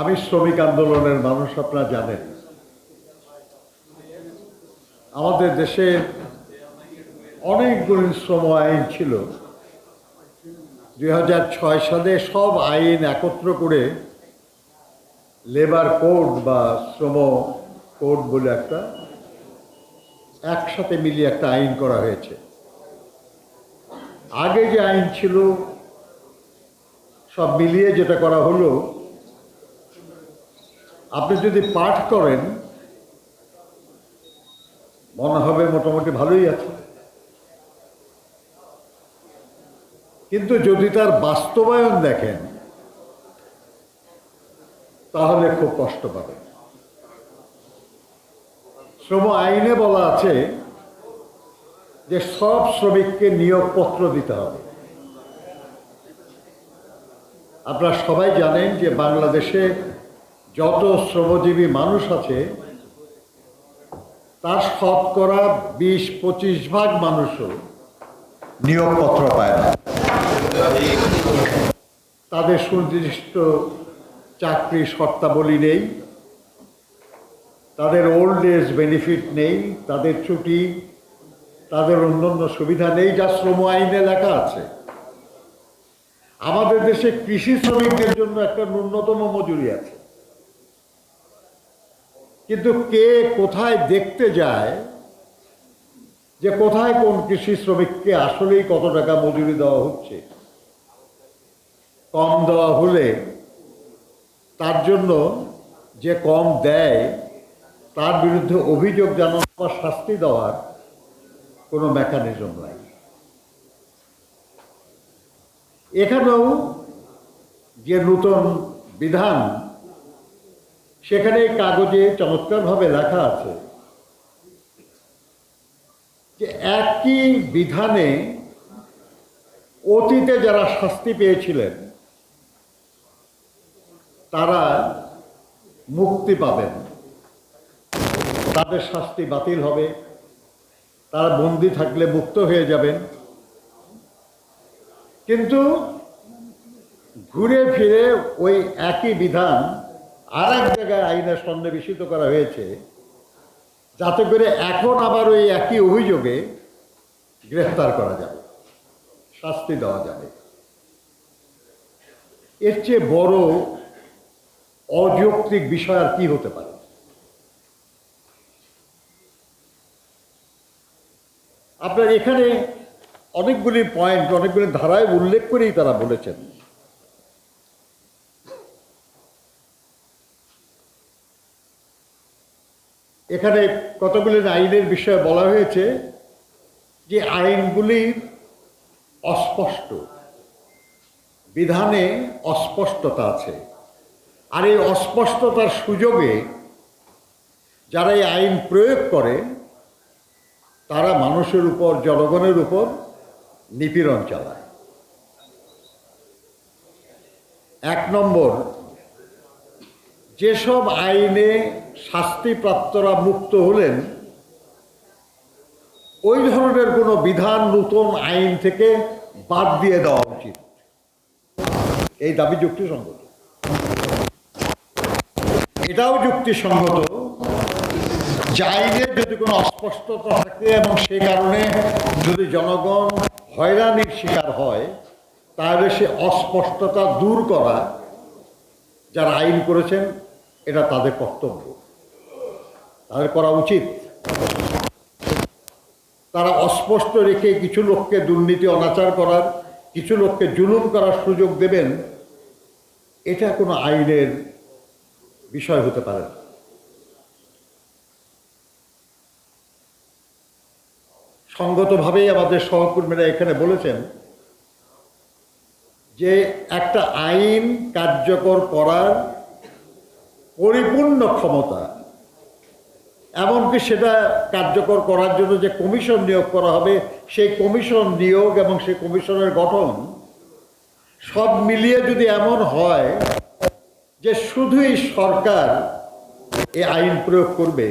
আমি শ্রমিক আন্দোলনের মানুষ, আপনারা জানেন। আমাদের দেশে অনেকগুলি শ্রম আইন ছিল। দুই ছয় সালে সব আইন একত্র করে লেবার কোড বা শ্রম কোড বলে একটা একসাথে মিলিয়ে একটা আইন করা হয়েছে। আগে যে আইন ছিল, সব মিলিয়ে যেটা করা হলো আপনি যদি পাঠ করেন, মনে হবে মোটামুটি ভালোই আছে। কিন্তু যদি তার বাস্তবায়ন দেখেন, তাহলে খুব কষ্ট পাবেন। শ্রম আইনে বলা আছে যে সব শ্রমিককে নিয়োগপত্র দিতে হবে। আপনারা সবাই জানেন যে বাংলাদেশে যত শ্রমজীবী মানুষ আছে, তার শতকরা বিশ পঁচিশ ভাগ মানুষও নিয়োগপত্র পায় না। তাদের সুনির্দিষ্ট চাকরি শর্তাবলী নেই, তাদের ওল্ড এজ বেনিফিট নেই, তাদের ছুটি, তাদের অন্যান্য সুবিধা নেই, যা শ্রম আইনে লেখা আছে। আমাদের দেশে কৃষি শ্রমিকদের জন্য একটা ন্যূনতম মজুরি আছে। কিন্তু কে কোথায় দেখতে যায় যে কোথায় কোন কৃষি শ্রমিককে আসলেই কত টাকা মজুরি দেওয়া হচ্ছে? কম দেওয়া হলে তার জন্য যে কম দেয়, তার বিরুদ্ধে অভিযোগ জানানো বা শাস্তি দেওয়ার কোনো মেকানিজম নাই। এখানেও যে নূতন বিধান সেখানে কাগজে চমৎকারভাবে লেখা আছে যে একই বিধানে অতীতে যারা শাস্তি পেয়েছিলেন, তারা মুক্তি পাবেন। তাদের শাস্তি বাতিল হবে। তারা বন্দি থাকলে মুক্ত হয়ে যাবেন। কিন্তু ঘুরে ফিরে ওই একই বিধান আর এক জায়গায় আইনে সন্নিবেশিত করা হয়েছে, যাতে করে এখন আবার ওই একই অভিযোগে গ্রেফতার করা যাবে, শাস্তি দেওয়া যাবে। এর চেয়ে বড় অযৌক্তিক বিষয় আর কি হতে পারে? আপনার এখানে অনেকগুলি পয়েন্ট অনেকগুলি ধারায় উল্লেখ করেই তারা বলেছেন। এখানে কতগুলি আইনের বিষয়ে বলা হয়েছে যে আইনগুলি অস্পষ্ট, বিধানে অস্পষ্টতা আছে। আর এই অস্পষ্টতার সুযোগে যারা এই আইন প্রয়োগ করে, তারা মানুষের উপর, জনগণের উপর নিপীড়ন চালায়। এক নম্বর যেসব আইনে শাস্তিপ্রাপ্তরা মুক্ত হলেন, ওই ধরনের কোনো বিধান নতুন আইন থেকে বাদ দিয়ে দেওয়া উচিত। এই দাবি যুক্তিসঙ্গত। এটাও যুক্তিসঙ্গত আইনের যদি কোনো অস্পষ্টতা থাকে এবং সেই কারণে যদি জনগণ হয়রানির শিকার হয়, তাহলে সে অস্পষ্টতা দূর করা যারা আইন করেছেন এটা তাদের কর্তব্য। তাদের করা উচিত। তারা অস্পষ্ট রেখে কিছু লোককে দুর্নীতি, অনাচার করার, কিছু লোককে জুলুম করার সুযোগ দেবেন, এটা কোনো আইনের বিষয় হতে পারে না। সঙ্গতভাবেই আমাদের সহকর্মীরা এখানে বলেছেন যে একটা আইন কার্যকর করার পরিপূর্ণ ক্ষমতা। এমনকি সেটা কার্যকর করার জন্য যে কমিশন নিয়োগ করা হবে, সেই কমিশন নিয়োগ এবং সেই কমিশনের গঠন সব মিলিয়ে যদি এমন হয় যে শুধুই সরকার এই আইন প্রয়োগ করবে